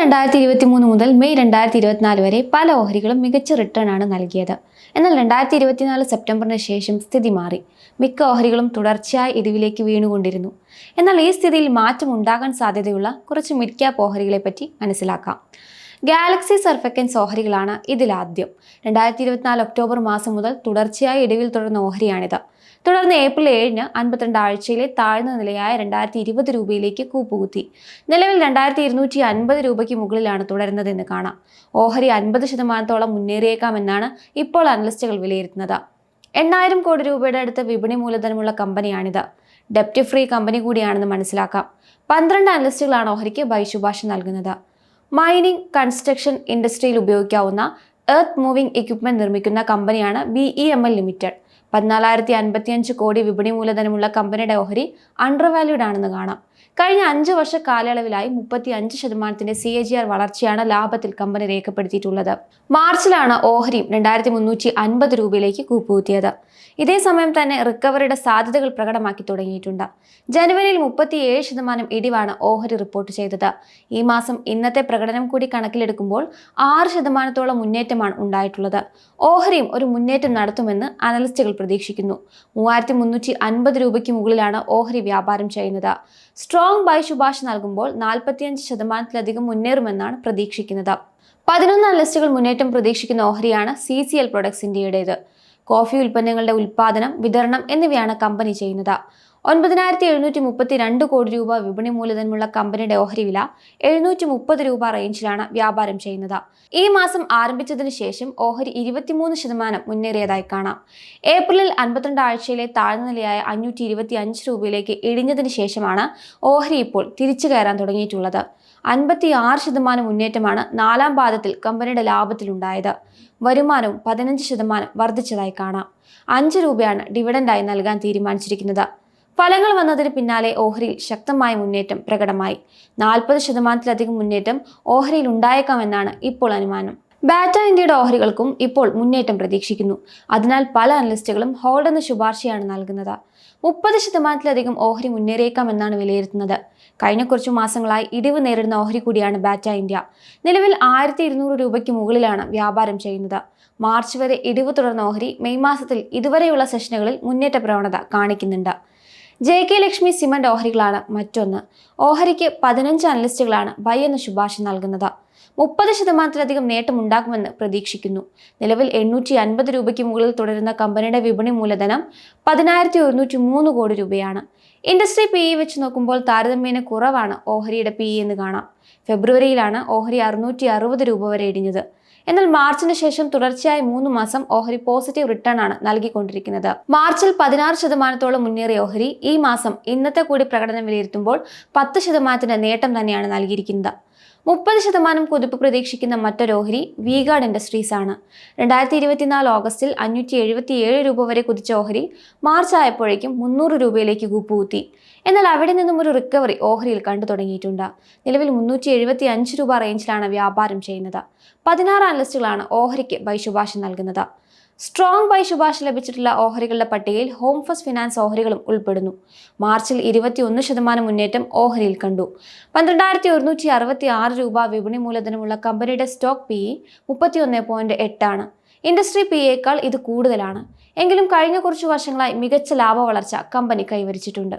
രണ്ടായിരത്തി ഇരുപത്തി മൂന്ന് മുതൽ മെയ് രണ്ടായിരത്തി ഇരുപത്തിനാല് വരെ പല ഓഹരികളും മികച്ച റിട്ടേൺ ആണ് നൽകിയത്. എന്നാൽ രണ്ടായിരത്തി ഇരുപത്തിനാല് സെപ്റ്റംബറിന് ശേഷം സ്ഥിതി മാറി. മിക്ക ഓഹരികളും തുടർച്ചയായി ഇടിവിലേക്ക് വീണുകൊണ്ടിരുന്നു. എന്നാൽ ഈ സ്ഥിതിയിൽ മാറ്റം ഉണ്ടാകാൻ സാധ്യതയുള്ള കുറച്ച് മിഡ് ഓഹരികളെ പറ്റി മനസ്സിലാക്കാം. ഗാലക്സി സർഫക്കൻസ് ഓഹരികളാണ് ഇതിലാദ്യം. രണ്ടായിരത്തി ഇരുപത്തിനാല് ഒക്ടോബർ മാസം മുതൽ തുടർച്ചയായി ഇടിവിൽ തുടർന്ന ഓഹരിയാണിത്. തുടർന്ന് ഏപ്രിൽ ഏഴിന് അൻപത്തിരണ്ട് ആഴ്ചയിലെ താഴ്ന്ന നിലയായ രണ്ടായിരത്തി ഇരുപത് രൂപയിലേക്ക് കൂപ്പുകുത്തി. നിലവിൽ രണ്ടായിരത്തി ഇരുന്നൂറ്റി അൻപത് രൂപയ്ക്ക് മുകളിലാണ് തുടരുന്നതെന്ന് കാണാം. ഓഹരി അൻപത് ശതമാനത്തോളം മുന്നേറിയേക്കാമെന്നാണ് ഇപ്പോൾ അനലിസ്റ്റുകൾ വിലയിരുത്തുന്നത്. എണ്ണായിരം കോടി രൂപയുടെ അടുത്ത് വിപണി മൂലധനമുള്ള കമ്പനിയാണിത്. ഡെപ്റ്റ് ഫ്രീ കമ്പനി കൂടിയാണെന്ന് മനസ്സിലാക്കാം. പന്ത്രണ്ട് അനലിസ്റ്റുകളാണ് ഓഹരിക്ക് ബൈ നൽകുന്നത്. മൈനിങ് കൺസ്ട്രക്ഷൻ ഇൻഡസ്ട്രിയിൽ ഉപയോഗിക്കാവുന്ന എർത്ത് മൂവിംഗ് എക്യുപ്മെന്റ് നിർമ്മിക്കുന്ന കമ്പനിയാണ് B E M L limited പതിനാലായിരത്തി അൻപത്തിയഞ്ച് കോടി വിപണി മൂലധനമുള്ള കമ്പനിയുടെ ഓഹരി അണ്ടർ വാല്യൂഡ് ആണെന്ന് കാണാം. കഴിഞ്ഞ അഞ്ച് വർഷ കാലയളവിലായി മുപ്പത്തി അഞ്ച് ശതമാനത്തിന്റെ സി എ ജി ആർ വളർച്ചയാണ് ലാഭത്തിൽ കമ്പനി രേഖപ്പെടുത്തിയിട്ടുള്ളത്. മാർച്ചിലാണ് ഓഹരിയും രണ്ടായിരത്തി മുന്നൂറ്റി അൻപത് രൂപയിലേക്ക് കൂപ്പുകുത്തിയത്. ഇതേ സമയം തന്നെ റിക്കവറിയുടെ സാധ്യതകൾ പ്രകടമാക്കി തുടങ്ങിയിട്ടുണ്ട്. ജനുവരിയിൽ മുപ്പത്തിയേഴ് ശതമാനം ഇടിവാണ് ഓഹരി റിപ്പോർട്ട് ചെയ്തത്. ഈ മാസം ഇന്നത്തെ പ്രകടനം കൂടി കണക്കിലെടുക്കുമ്പോൾ ആറ് ശതമാനത്തോളം മുന്നേറ്റമാണ് ഉണ്ടായിട്ടുള്ളത്. ഓഹരിയും ഒരു മുന്നേറ്റം നടത്തുമെന്ന് അനലിസ്റ്റുകൾ പ്രതീക്ഷിക്കുന്നു. മൂവായിരത്തി മുന്നൂറ്റി അൻപത് രൂപയ്ക്ക് മുകളിലാണ് ഓഹരി വ്യാപാരം ചെയ്യുന്നത്. സ്ട്രോങ് ബൈ ശുപാർശ നൽകുമ്പോൾ നാൽപ്പത്തിയഞ്ച് ശതമാനത്തിലധികം മുന്നേറുമെന്നാണ് പ്രതീക്ഷിക്കുന്നത്. പതിനൊന്ന് ലിസ്റ്റുകൾ മുന്നേറ്റം പ്രതീക്ഷിക്കുന്ന ഓഹരിയാണ് സി സി എൽ പ്രൊഡക്ട്സ് ഇന്ത്യയുടേത്. കോഫി ഉൽപ്പന്നങ്ങളുടെ ഉൽപ്പാദനം വിതരണം എന്നിവയാണ് കമ്പനി ചെയ്യുന്നത്. ഒൻപതിനായിരത്തി എഴുന്നൂറ്റി മുപ്പത്തി രണ്ട് കോടി രൂപ വിപണി മൂലധനമുള്ള കമ്പനിയുടെ ഓഹരി വില എഴുന്നൂറ്റി മുപ്പത് രൂപ റേഞ്ചിലാണ് വ്യാപാരം ചെയ്യുന്നത്. ഈ മാസം ആരംഭിച്ചതിന് ശേഷം ഓഹരി ഇരുപത്തിമൂന്ന് ശതമാനം മുന്നേറിയതായി കാണാം. ഏപ്രിലിൽ അൻപത്തിരണ്ട് ആഴ്ചയിലെ താഴ്ന്ന നിലയായ അഞ്ഞൂറ്റി ഇരുപത്തി അഞ്ച് രൂപയിലേക്ക് ഇടിഞ്ഞതിന് ശേഷമാണ് ഓഹരി ഇപ്പോൾ തിരിച്ചു കയറാൻ തുടങ്ങിയിട്ടുള്ളത്. അൻപത്തി ആറ് ശതമാനം മുന്നേറ്റമാണ് നാലാം പാദത്തിൽ കമ്പനിയുടെ ലാഭത്തിലുണ്ടായത്. വരുമാനവും പതിനഞ്ച് ശതമാനം വർദ്ധിച്ചതായി കാണാം. അഞ്ച് രൂപയാണ് ഡിവിഡൻഡായി നൽകാൻ തീരുമാനിച്ചിരിക്കുന്നത്. ഫലങ്ങൾ വന്നതിന് പിന്നാലെ ഓഹരിയിൽ ശക്തമായ മുന്നേറ്റം പ്രകടമായി. നാൽപ്പത് ശതമാനത്തിലധികം മുന്നേറ്റം ഓഹരിയിൽ ഉണ്ടായേക്കാമെന്നാണ് ഇപ്പോൾ അനുമാനം. ബാറ്റ ഇന്ത്യയുടെ ഓഹരികൾക്കും ഇപ്പോൾ മുന്നേറ്റം പ്രതീക്ഷിക്കുന്നു. അതിനാൽ പല അനലിസ്റ്റുകളും ഹോൾഡ് എന്ന ശുപാർശയാണ് നൽകുന്നത്. മുപ്പത് ശതമാനത്തിലധികം ഓഹരി മുന്നേറിയേക്കാമെന്നാണ് വിലയിരുത്തുന്നത്. കഴിഞ്ഞ കുറച്ചു മാസങ്ങളായി ഇടിവ് നേരിടുന്ന ഓഹരി കൂടിയാണ് ബാറ്റ ഇന്ത്യ. നിലവിൽ ആയിരത്തി ഇരുന്നൂറ് രൂപയ്ക്ക് മുകളിലാണ് വ്യാപാരം ചെയ്യുന്നത്. മാർച്ച് വരെ ഇടിവ് തുടർന്ന ഓഹരി മെയ് മാസത്തിൽ ഇതുവരെയുള്ള സെഷനുകളിൽ മുന്നേറ്റ പ്രവണത കാണിക്കുന്നുണ്ട്. ജെ കെ ലക്ഷ്മി സിമന്റ് ഓഹരികളാണ് മറ്റൊന്ന്. ഓഹരിക്ക് പതിനഞ്ച് അനലിസ്റ്റുകളാണ് ബൈ എന്ന ശുപാർശ നൽകുന്നത്. മുപ്പത് ശതമാനത്തിലധികം നേട്ടമുണ്ടാകുമെന്ന് പ്രതീക്ഷിക്കുന്നു. നിലവിൽ എണ്ണൂറ്റി അൻപത് രൂപയ്ക്ക് മുകളിൽ തുടരുന്ന കമ്പനിയുടെ വിപണി മൂലധനം പതിനായിരത്തി ഒരുന്നൂറ്റി മൂന്ന് കോടി രൂപയാണ്. ഇൻഡസ്ട്രി പി ഇ വെച്ച് നോക്കുമ്പോൾ താരതമ്യേന കുറവാണ് ഓഹരിയുടെ പി ഇ എന്ന് കാണാം. ഫെബ്രുവരിയിലാണ് ഓഹരി അറുന്നൂറ്റി അറുപത് രൂപ വരെ ഇടിഞ്ഞത്. എന്നാൽ മാർച്ചിന് ശേഷം തുടർച്ചയായി മൂന്ന് മാസം ഓഹരി പോസിറ്റീവ് റിട്ടേൺ ആണ് നൽകിക്കൊണ്ടിരിക്കുന്നത്. മാർച്ചിൽ പതിനാറ് ശതമാനത്തോളം മുന്നേറിയ ഓഹരി ഈ മാസം ഇന്നത്തെ കൂടി പ്രകടനം വിലയിരുത്തുമ്പോൾ പത്ത് ശതമാനത്തിന്റെ നേട്ടം തന്നെയാണ് നൽകിയിരിക്കുന്നത്. മുപ്പത് ശതമാനം കുതിപ്പ് പ്രതീക്ഷിക്കുന്ന മറ്റൊരു ഓഹരി വീഗാർഡ് ഇൻഡസ്ട്രീസ് ആണ്. രണ്ടായിരത്തി ഇരുപത്തിനാല് ഓഗസ്റ്റിൽ അഞ്ഞൂറ്റി എഴുപത്തി ഏഴ് രൂപ വരെ കുതിച്ച ഓഹരി മാർച്ച് ആയപ്പോഴേക്കും മുന്നൂറ് രൂപയിലേക്ക് കൂപ്പുകുത്തി. എന്നാൽ അവിടെ നിന്നും ഒരു റിക്കവറി ഓഹരിയിൽ കണ്ടു തുടങ്ങിയിട്ടുണ്ട്. നിലവിൽ മുന്നൂറ്റി എഴുപത്തി അഞ്ച് രൂപ റേഞ്ചിലാണ് വ്യാപാരം ചെയ്യുന്നത്. പതിനാറ് അനലിസ്റ്റുകളാണ് ഓഹരിക്ക് ബൈ ശുപാർശ നൽകുന്നത്. സ്ട്രോങ് ബൈ ശുപാർശ ലഭിച്ചിട്ടുള്ള ഓഹരികളുടെ പട്ടികയിൽ ഹോംഫസ് ഫിനാൻസ് ഓഹരികളും ഉൾപ്പെടുന്നു. മാർച്ചിൽ ഇരുപത്തിയൊന്ന് ശതമാനം മുന്നേറ്റം ഓഹരിയിൽ കണ്ടു. പന്ത്രണ്ടായിരത്തി ഒരുന്നൂറ്റി അറുപത്തി ആറ് രൂപ വിപണി മൂലധനമുള്ള കമ്പനിയുടെ സ്റ്റോക്ക് പി ഇ മുപ്പത്തിയൊന്ന് പോയിന്റ് എട്ടാണ്. ഇൻഡസ്ട്രി പി എക്കാൾ ഇത് കൂടുതലാണ്. എങ്കിലും കഴിഞ്ഞ കുറച്ചു വർഷങ്ങളായി മികച്ച ലാഭ വളർച്ച കമ്പനി കൈവരിച്ചിട്ടുണ്ട്.